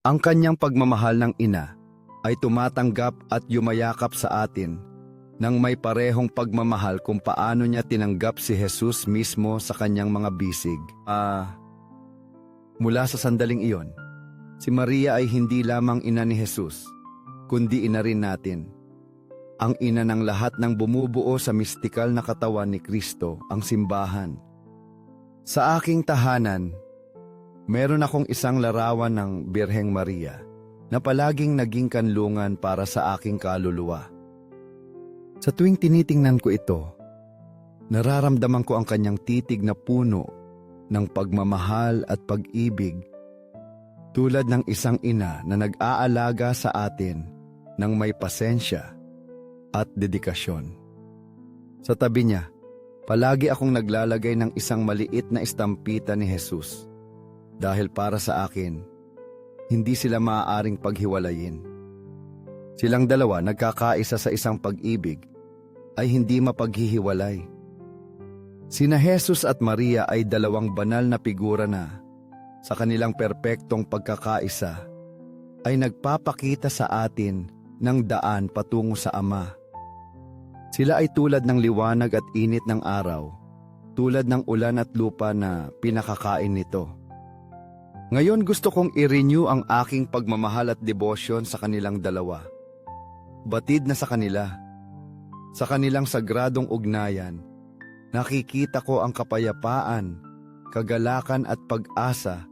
Ang kanyang pagmamahal ng ina ay tumatanggap at yumayakap sa atin nang may parehong pagmamahal kung paano niya tinanggap si Jesus mismo sa kanyang mga bisig. Ah, mula sa sandaling iyon, si Maria ay hindi lamang ina ni Jesus, kundi ina rin natin. Ang ina ng lahat ng bumubuo sa mistikal na katawan ni Kristo, ang simbahan. Sa aking tahanan, meron akong isang larawan ng Birheng Maria na palaging naging kanlungan para sa aking kaluluwa. Sa tuwing tinitingnan ko ito, nararamdaman ko ang kanyang titig na puno ng pagmamahal at pag-ibig tulad ng isang ina na nag-aalaga sa atin ng may pasensya at dedikasyon. Sa tabi niya, palagi akong naglalagay ng isang maliit na estampita ni Jesus dahil para sa akin, hindi sila maaaring paghiwalayin. Silang dalawa nagkakaisa sa isang pag-ibig ay hindi mapaghihiwalay. Sina Jesus at Maria ay dalawang banal na figura na sa kanilang perpektong pagkakaisa ay nagpapakita sa atin ng daan patungo sa Ama. Sila ay tulad ng liwanag at init ng araw, tulad ng ulan at lupa na pinakakain nito. Ngayon gusto kong i-renew ang aking pagmamahal at devotion sa kanilang dalawa. Batid na sa kanila sa kanilang sagradong ugnayan, nakikita ko ang kapayapaan, kagalakan at pag-asa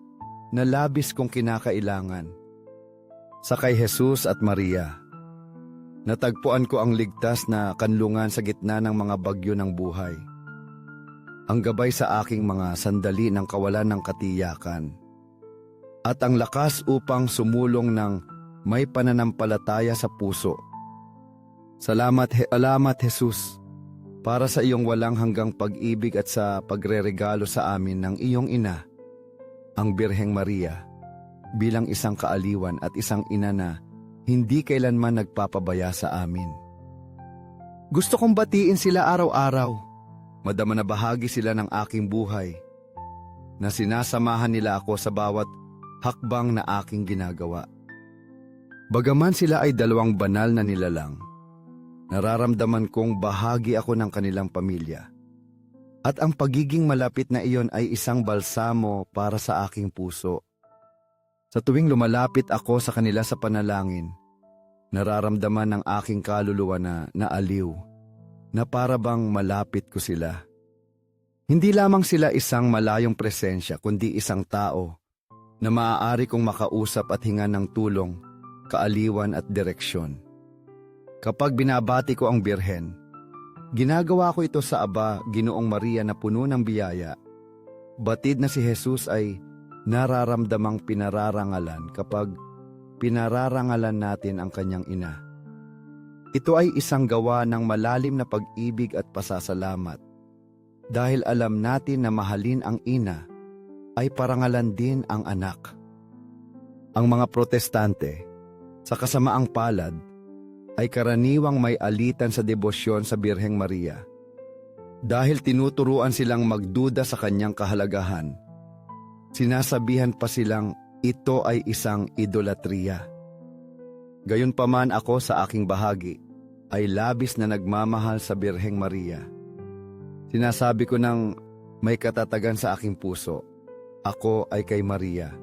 na labis kong kinakailangan. Sa kay Jesus at Maria, natagpuan ko ang ligtas na kanlungan sa gitna ng mga bagyo ng buhay. Ang gabay sa aking mga sandali ng kawalan ng katiyakan. At ang lakas upang sumulong ng may pananampalataya sa puso Salamat, he, alamat Jesus, para sa iyong walang hanggang pag-ibig at sa pagreregalo sa amin ng iyong ina, ang Birheng Maria, bilang isang kaaliwan at isang ina na hindi kailanman nagpapabaya sa amin. Gusto kong batiin sila araw-araw, madama na bahagi sila ng aking buhay, na sinasamahan nila ako sa bawat hakbang na aking ginagawa. Bagaman sila ay dalawang banal na nilalang, Nararamdaman kong bahagi ako ng kanilang pamilya. At ang pagiging malapit na iyon ay isang balsamo para sa aking puso. Sa tuwing lumalapit ako sa kanila sa panalangin, nararamdaman ng aking kaluluwa na naaliw, na para bang malapit ko sila. Hindi lamang sila isang malayong presensya, kundi isang tao na maaari kong makausap at hinga ng tulong, kaaliwan at direksyon. Kapag binabati ko ang Birhen, ginagawa ko ito sa Aba, Ginoong Maria na puno ng biyaya. Batid na si Jesus ay nararamdamang pinararangalan kapag pinararangalan natin ang kanyang ina. Ito ay isang gawa ng malalim na pag-ibig at pasasalamat. Dahil alam natin na mahalin ang ina, ay parangalan din ang anak. Ang mga protestante, sa kasamaang palad, ay karaniwang may alitan sa debosyon sa Birheng Maria. Dahil tinuturuan silang magduda sa kanyang kahalagahan, sinasabihan pa silang ito ay isang idolatriya. Gayunpaman ako sa aking bahagi ay labis na nagmamahal sa Birheng Maria. Sinasabi ko ng may katatagan sa aking puso, ako ay kay Maria.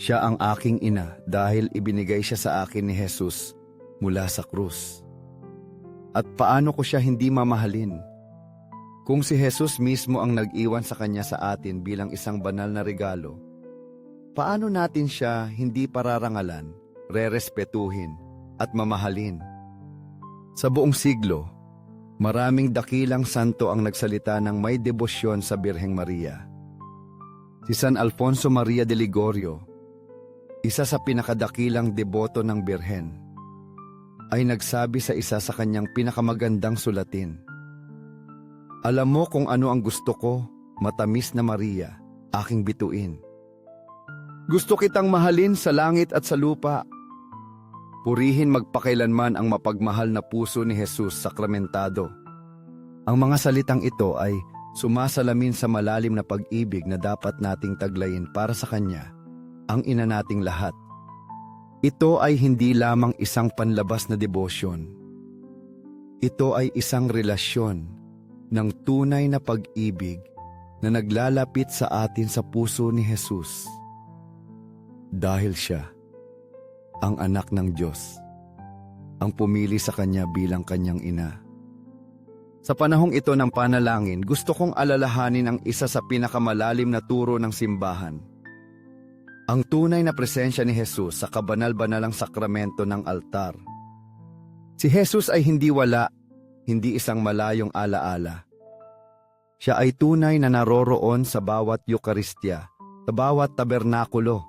Siya ang aking ina dahil ibinigay siya sa akin ni Jesus mula sa krus. At paano ko siya hindi mamahalin? Kung si Jesus mismo ang nag-iwan sa kanya sa atin bilang isang banal na regalo, paano natin siya hindi pararangalan, rerespetuhin, at mamahalin? Sa buong siglo, maraming dakilang santo ang nagsalita ng may debosyon sa Birheng Maria. Si San Alfonso Maria de Ligorio, isa sa pinakadakilang deboto ng Birhen, ay nagsabi sa isa sa kanyang pinakamagandang sulatin. Alam mo kung ano ang gusto ko, matamis na Maria, aking bituin. Gusto kitang mahalin sa langit at sa lupa. Purihin magpakailanman ang mapagmahal na puso ni Jesus sakramentado. Ang mga salitang ito ay sumasalamin sa malalim na pag-ibig na dapat nating taglayin para sa Kanya, ang ina nating lahat, Ito ay hindi lamang isang panlabas na debosyon. Ito ay isang relasyon ng tunay na pag-ibig na naglalapit sa atin sa puso ni Jesus. Dahil siya, ang anak ng Diyos, ang pumili sa Kanya bilang Kanyang ina. Sa panahong ito ng panalangin, gusto kong alalahanin ang isa sa pinakamalalim na turo ng simbahan. Ang tunay na presensya ni Jesus sa kabanal-banalang sakramento ng altar. Si Jesus ay hindi wala, hindi isang malayong alaala. Siya ay tunay na naroroon sa bawat Eukaristya, sa bawat tabernakulo.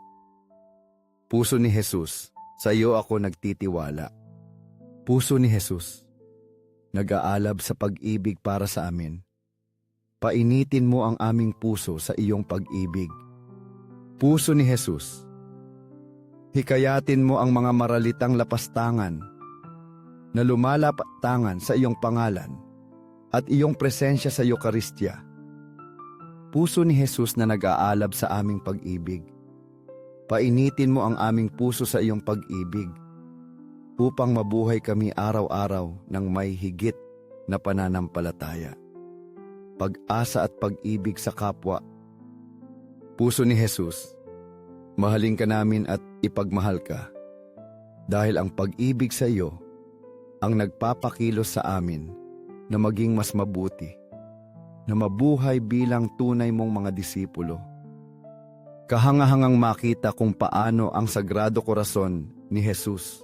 Puso ni Jesus, sa iyo ako nagtitiwala. Puso ni Jesus, nag-aalab sa pag-ibig para sa amin. Painitin mo ang aming puso sa iyong pag-ibig. Puso ni Jesus, hikayatin mo ang mga maralitang lapastangan na lumalapatangan sa iyong pangalan at iyong presensya sa Eukaristya. Puso ni Jesus na nag-aalab sa aming pag-ibig. Painitin mo ang aming puso sa iyong pag-ibig upang mabuhay kami araw-araw ng may higit na pananampalataya. Pag-asa at pag-ibig sa kapwa. Puso ni Jesus, mahalin ka namin at ipagmahal ka dahil ang pag-ibig sa iyo ang nagpapakilos sa amin na maging mas mabuti, na mabuhay bilang tunay mong mga disipulo. Kahangahangang makita kung paano ang Sagrado Corazon ni Jesus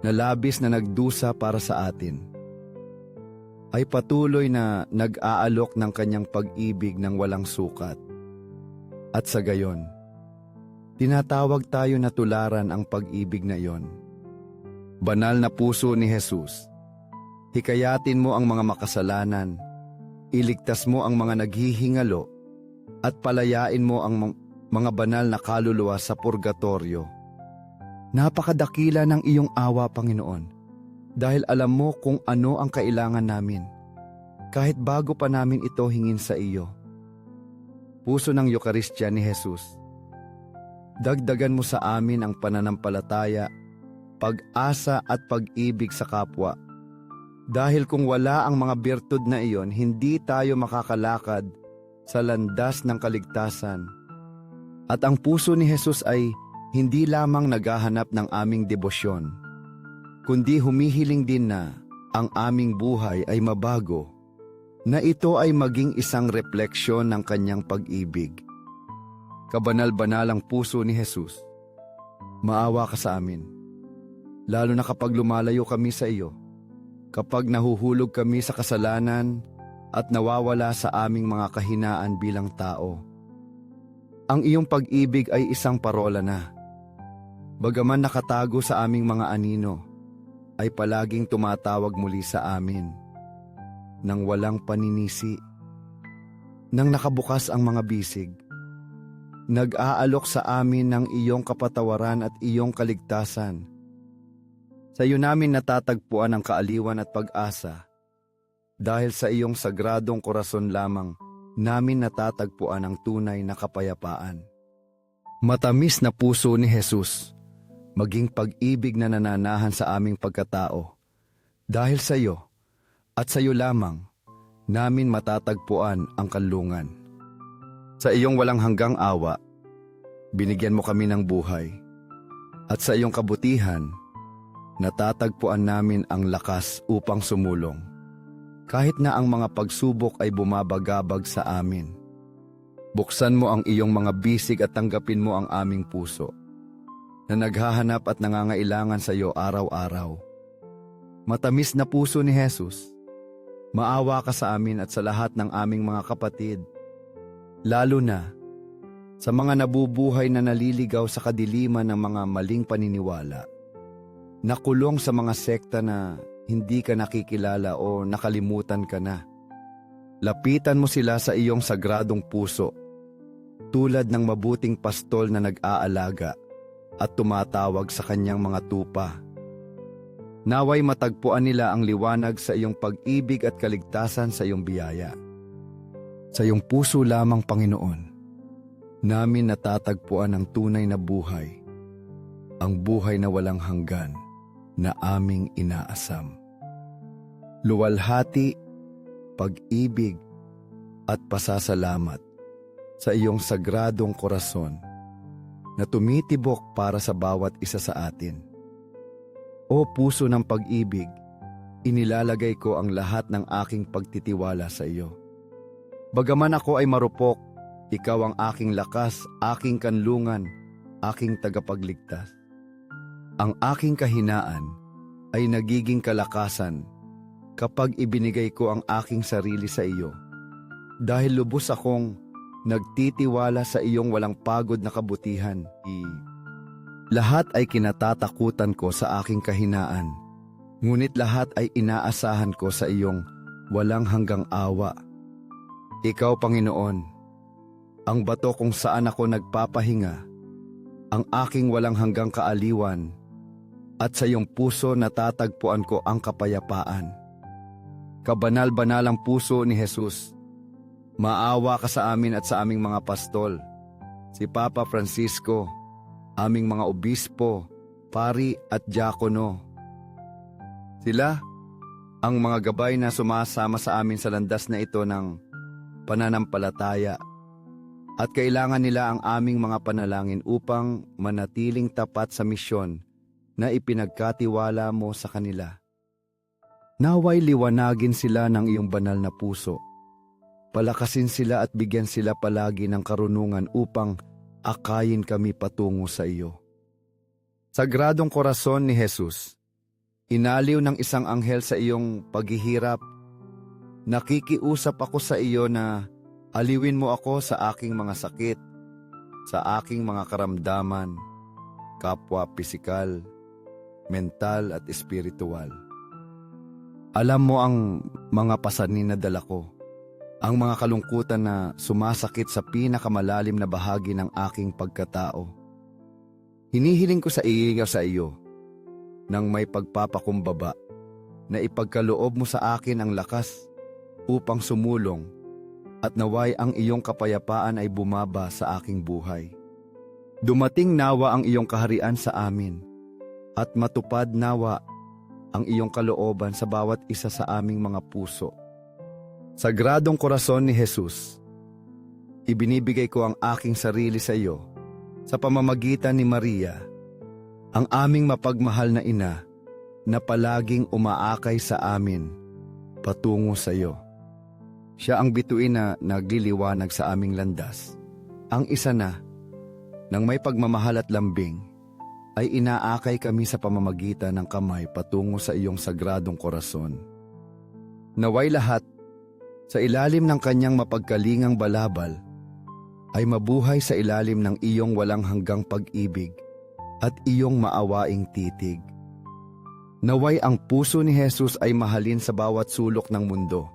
na labis na nagdusa para sa atin ay patuloy na nag-aalok ng kanyang pag-ibig ng walang sukat. At sa gayon, tinatawag tayo na tularan ang pag-ibig na iyon. Banal na puso ni Jesus, hikayatin mo ang mga makasalanan, iligtas mo ang mga naghihingalo, at palayain mo ang mga- banal na kaluluwa sa purgatorio. Napakadakila ng iyong awa, Panginoon, dahil alam mo kung ano ang kailangan namin, kahit bago pa namin ito hingin sa iyo. Puso ng Eukaristya ni Jesus, dagdagan mo sa amin ang pananampalataya, pag-asa at pag-ibig sa kapwa. Dahil kung wala ang mga birtud na iyon, hindi tayo makakalakad sa landas ng kaligtasan. At ang puso ni Jesus ay hindi lamang naghahanap ng aming debosyon, kundi humihiling din na ang aming buhay ay mabago, na ito ay maging isang refleksyon ng kanyang pag-ibig. Kabanal-banalang puso ni Jesus, maawa ka sa amin, lalo na kapag lumalayo kami sa iyo, kapag nahuhulog kami sa kasalanan at nawawala sa aming mga kahinaan bilang tao. Ang iyong pag-ibig ay isang parola na. Bagaman nakatago sa aming mga anino, ay palaging tumatawag muli sa amin nang walang paninisi. Nang nakabukas ang mga bisig, nag-aalok sa amin ng iyong kapatawaran at iyong kaligtasan. Sa iyo namin natatagpuan ang kaaliwan at pag-asa. Dahil sa iyong sagradong korason lamang, namin natatagpuan ang tunay na kapayapaan. Matamis na puso ni Jesus, maging pag-ibig na nananahan sa aming pagkatao. Dahil sa iyo, at sa iyo lamang, namin matatagpuan ang kanlungan. Sa iyong walang hanggang awa, binigyan mo kami ng buhay. At sa iyong kabutihan, natatagpuan namin ang lakas upang sumulong. Kahit na ang mga pagsubok ay bumabagabag sa amin. Buksan mo ang iyong mga bisig at tanggapin mo ang aming puso na naghahanap at nangangailangan sa iyo araw-araw. Matamis na puso ni Jesus, maawa ka sa amin at sa lahat ng aming mga kapatid, lalo na sa mga nabubuhay na naliligaw sa kadiliman ng mga maling paniniwala, nakulong sa mga sekta na hindi ka nakikilala o nakalimutan ka na. Lapitan mo sila sa iyong sagradong puso, tulad ng mabuting pastol na nag-aalaga at tumatawag sa kanyang mga tupa. Naway matagpuan nila ang liwanag sa iyong pag-ibig at kaligtasan sa iyong biyaya. Sa iyong puso lamang, Panginoon, namin natatagpuan ang tunay na buhay. ang buhay na walang hanggan na aming inaasam. Luwalhati, pag-ibig, at pasasalamat sa iyong sagradong korason na tumitibok para sa bawat isa sa atin. O puso ng pag-ibig, inilalagay ko ang lahat ng aking pagtitiwala sa iyo. Bagaman ako ay marupok, ikaw ang aking lakas, aking kanlungan, aking tagapagligtas. Ang aking kahinaan ay nagiging kalakasan kapag ibinigay ko ang aking sarili sa iyo. Dahil lubos akong nagtitiwala sa iyong walang pagod na kabutihan. I- lahat ay kinatatakutan ko sa aking kahinaan. Ngunit lahat ay inaasahan ko sa iyong walang hanggang awa. Ikaw, Panginoon, ang bato kung saan ako nagpapahinga, ang aking walang hanggang kaaliwan, at sa iyong puso natatagpuan ko ang kapayapaan. Kabanal-banalang puso ni Jesus, maawa ka sa amin at sa aming mga pastol, si Papa Francisco, aming mga obispo, pari at diakono. Sila ang mga gabay na sumasama sa amin sa landas na ito ng pananampalataya at kailangan nila ang aming mga panalangin upang manatiling tapat sa misyon na ipinagkatiwala mo sa kanila. Naway liwanagin sila ng iyong banal na puso. Palakasin sila at bigyan sila palagi ng karunungan upang akayin kami patungo sa iyo. Sagradong korason ni Jesus, inaliw ng isang anghel sa iyong paghihirap. Nakikiusap ako sa iyo na aliwin mo ako sa aking mga sakit, sa aking mga karamdaman, kapwa pisikal, mental at espiritual. Alam mo ang mga pasanin na dala ko, ang mga kalungkutan na sumasakit sa pinakamalalim na bahagi ng aking pagkatao. Hinihiling ko sa iyo sa iyo nang may pagpapakumbaba na ipagkaloob mo sa akin ang lakas upang sumulong at naway ang iyong kapayapaan ay bumaba sa aking buhay. Dumating nawa ang iyong kaharian sa amin at matupad nawa ang iyong kalooban sa bawat isa sa aming mga puso. Sagradong korason ni Jesus, ibinibigay ko ang aking sarili sa iyo sa pamamagitan ni Maria, ang aming mapagmahal na ina na palaging umaakay sa amin patungo sa iyo. Siya ang bituin na nagliliwanag sa aming landas. Ang isa na, nang may pagmamahal at lambing, ay inaakay kami sa pamamagitan ng kamay patungo sa iyong sagradong korason. Naway lahat, sa ilalim ng kanyang mapagkalingang balabal, ay mabuhay sa ilalim ng iyong walang hanggang pag-ibig at iyong maawaing titig. Naway ang puso ni Jesus ay mahalin sa bawat sulok ng mundo.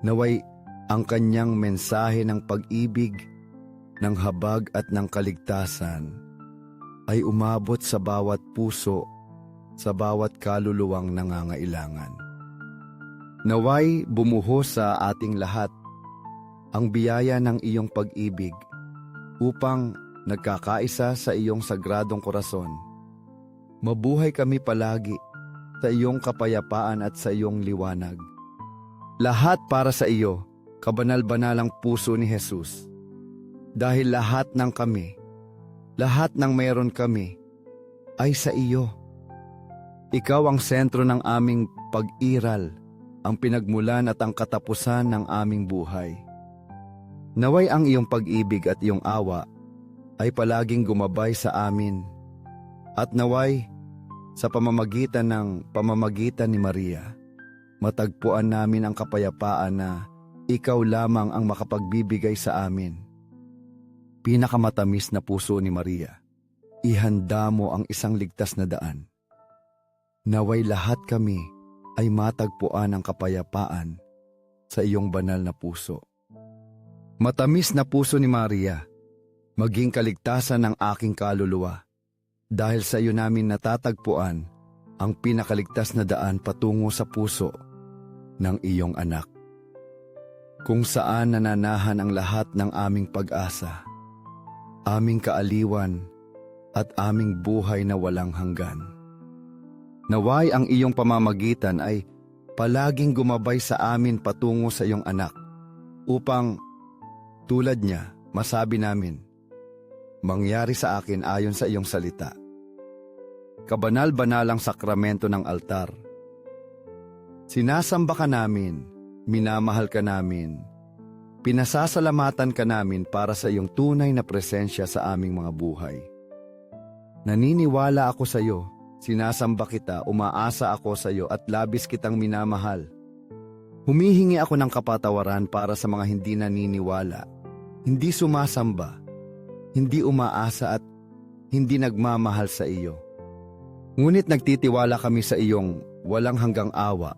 Naway ang kanyang mensahe ng pag-ibig, ng habag at ng kaligtasan ay umabot sa bawat puso, sa bawat kaluluwang nangangailangan. Naway bumuhos sa ating lahat ang biyaya ng iyong pag-ibig upang nagkakaisa sa iyong sagradong korason. Mabuhay kami palagi sa iyong kapayapaan at sa iyong liwanag. Lahat para sa iyo, kabanal-banalang puso ni Jesus. Dahil lahat ng kami, lahat ng meron kami, ay sa iyo. Ikaw ang sentro ng aming pag-iral, ang pinagmulan at ang katapusan ng aming buhay. Naway ang iyong pag-ibig at iyong awa ay palaging gumabay sa amin. At naway, sa pamamagitan ng pamamagitan ni Maria, matagpuan namin ang kapayapaan na ikaw lamang ang makapagbibigay sa amin. Pinakamatamis na puso ni Maria, ihanda mo ang isang ligtas na daan. Naway lahat kami ay matagpuan ang kapayapaan sa iyong banal na puso. Matamis na puso ni Maria, maging kaligtasan ng aking kaluluwa. Dahil sa iyo namin natatagpuan ang pinakaligtas na daan patungo sa puso ng iyong anak. Kung saan nananahan ang lahat ng aming pag-asa, aming kaaliwan, at aming buhay na walang hanggan. Naway ang iyong pamamagitan ay palaging gumabay sa amin patungo sa iyong anak upang tulad niya masabi namin, mangyari sa akin ayon sa iyong salita. Kabanal-banalang sakramento ng altar. Sinasamba ka namin, minamahal ka namin, pinasasalamatan ka namin para sa iyong tunay na presensya sa aming mga buhay. Naniniwala ako sa iyo, sinasamba kita, umaasa ako sa iyo at labis kitang minamahal. Humihingi ako ng kapatawaran para sa mga hindi naniniwala, hindi sumasamba, hindi umaasa at hindi nagmamahal sa iyo. Ngunit nagtitiwala kami sa iyong walang hanggang awa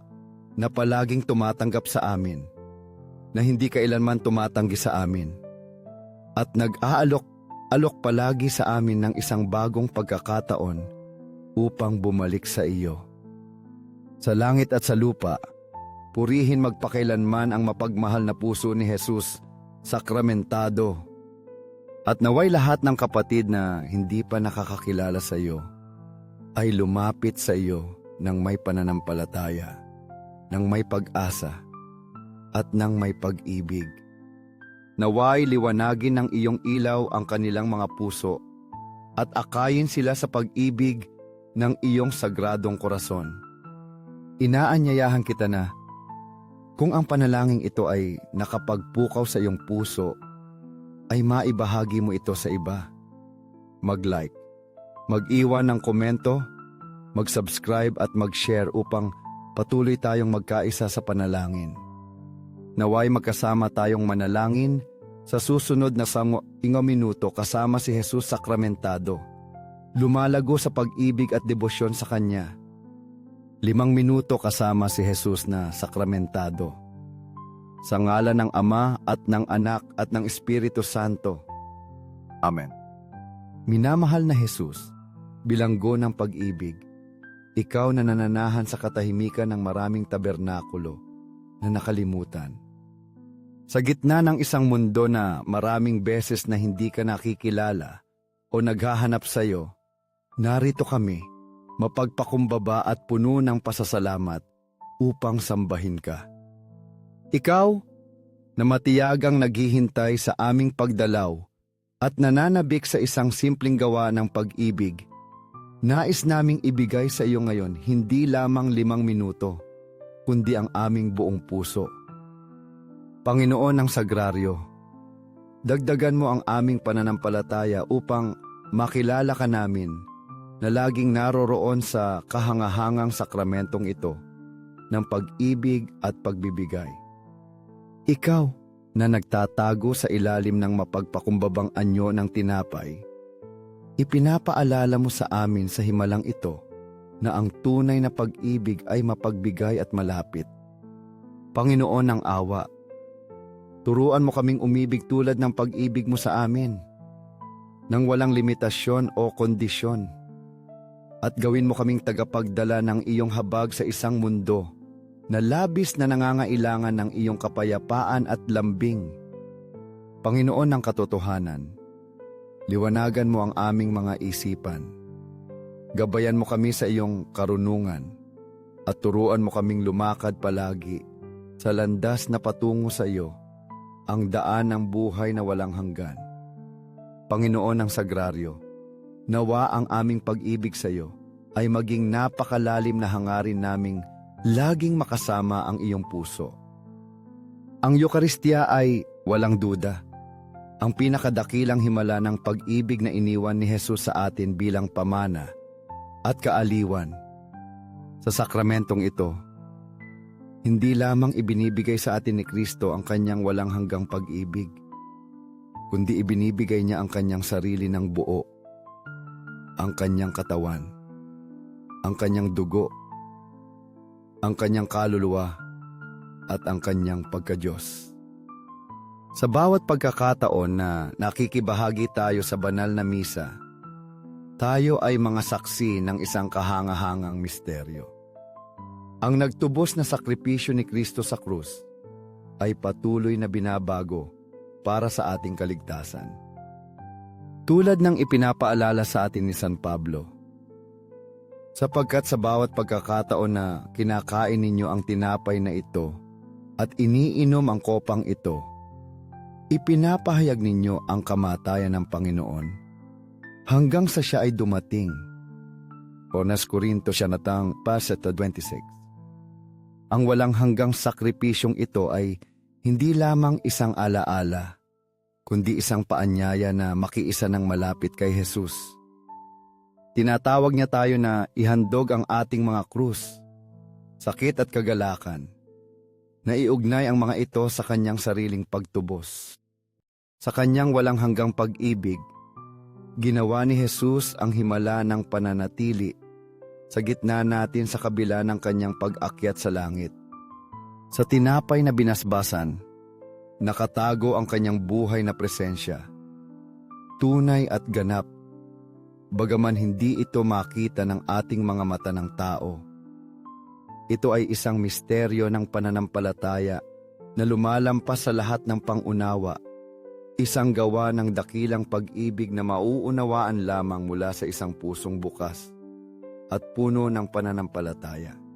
na palaging tumatanggap sa amin, na hindi kailanman tumatanggi sa amin, at nag-aalok alok palagi sa amin ng isang bagong pagkakataon upang bumalik sa iyo. Sa langit at sa lupa, purihin magpakailanman ang mapagmahal na puso ni Jesus, sakramentado. At naway lahat ng kapatid na hindi pa nakakakilala sa iyo ay lumapit sa iyo ng may pananampalataya, ng may pag-asa, at ng may pag-ibig. Naway liwanagin ng iyong ilaw ang kanilang mga puso at akayin sila sa pag-ibig ng iyong sagradong korason. Inaanyayahan kita na kung ang panalangin ito ay nakapagpukaw sa iyong puso, ay maibahagi mo ito sa iba. Mag-like, mag-iwan ng komento, mag-subscribe at mag-share upang patuloy tayong magkaisa sa panalangin. Naway magkasama tayong manalangin sa susunod na sango minuto kasama si Jesus sakramentado. Lumalago sa pag-ibig at debosyon sa Kanya. Limang minuto kasama si Jesus na sakramentado. Sa ngalan ng Ama at ng Anak at ng Espiritu Santo. Amen. Minamahal na Jesus, bilanggo ng pag-ibig, ikaw na nananahan sa katahimikan ng maraming tabernakulo na nakalimutan. Sa gitna ng isang mundo na maraming beses na hindi ka nakikilala o naghahanap sa iyo, narito kami, mapagpakumbaba at puno ng pasasalamat upang sambahin ka. Ikaw, na matiyagang naghihintay sa aming pagdalaw at nananabik sa isang simpleng gawa ng pag-ibig, nais naming ibigay sa iyo ngayon hindi lamang limang minuto, kundi ang aming buong puso. Panginoon ng Sagraryo, dagdagan mo ang aming pananampalataya upang makilala ka namin na laging naroroon sa kahangahangang sakramentong ito ng pag-ibig at pagbibigay. Ikaw na nagtatago sa ilalim ng mapagpakumbabang anyo ng tinapay, ipinapaalala mo sa amin sa himalang ito na ang tunay na pag-ibig ay mapagbigay at malapit. Panginoon ng awa, Turuan mo kaming umibig tulad ng pag-ibig mo sa amin, nang walang limitasyon o kondisyon. At gawin mo kaming tagapagdala ng iyong habag sa isang mundo na labis na nangangailangan ng iyong kapayapaan at lambing. Panginoon ng katotohanan, liwanagan mo ang aming mga isipan. Gabayan mo kami sa iyong karunungan at turuan mo kaming lumakad palagi sa landas na patungo sa iyo ang daan ng buhay na walang hanggan. Panginoon ng Sagraryo, nawa ang aming pag-ibig sa iyo ay maging napakalalim na hangarin naming laging makasama ang iyong puso. Ang Eucharistia ay walang duda. Ang pinakadakilang himala ng pag-ibig na iniwan ni Jesus sa atin bilang pamana at kaaliwan. Sa sakramentong ito, hindi lamang ibinibigay sa atin ni Kristo ang kanyang walang hanggang pag-ibig, kundi ibinibigay niya ang kanyang sarili ng buo, ang kanyang katawan, ang kanyang dugo, ang kanyang kaluluwa, at ang kanyang pagkadyos. Sa bawat pagkakataon na nakikibahagi tayo sa banal na misa, tayo ay mga saksi ng isang kahangahangang misteryo. Ang nagtubos na sakripisyo ni Kristo sa krus ay patuloy na binabago para sa ating kaligtasan. Tulad ng ipinapaalala sa atin ni San Pablo, sapagkat sa bawat pagkakataon na kinakain ninyo ang tinapay na ito at iniinom ang kopang ito, ipinapahayag ninyo ang kamatayan ng Panginoon hanggang sa siya ay dumating. Onas Corinto siya natang paseta 26. Ang walang hanggang sakripisyong ito ay hindi lamang isang alaala, kundi isang paanyaya na makiisa ng malapit kay Jesus. Tinatawag niya tayo na ihandog ang ating mga krus, sakit at kagalakan, na iugnay ang mga ito sa kanyang sariling pagtubos. Sa kanyang walang hanggang pag-ibig, ginawa ni Jesus ang himala ng pananatili sa gitna natin sa kabila ng kanyang pag-akyat sa langit. Sa tinapay na binasbasan, nakatago ang kanyang buhay na presensya. Tunay at ganap, bagaman hindi ito makita ng ating mga mata ng tao. Ito ay isang misteryo ng pananampalataya na lumalampas sa lahat ng pangunawa, isang gawa ng dakilang pag-ibig na mauunawaan lamang mula sa isang pusong bukas at puno ng pananampalataya.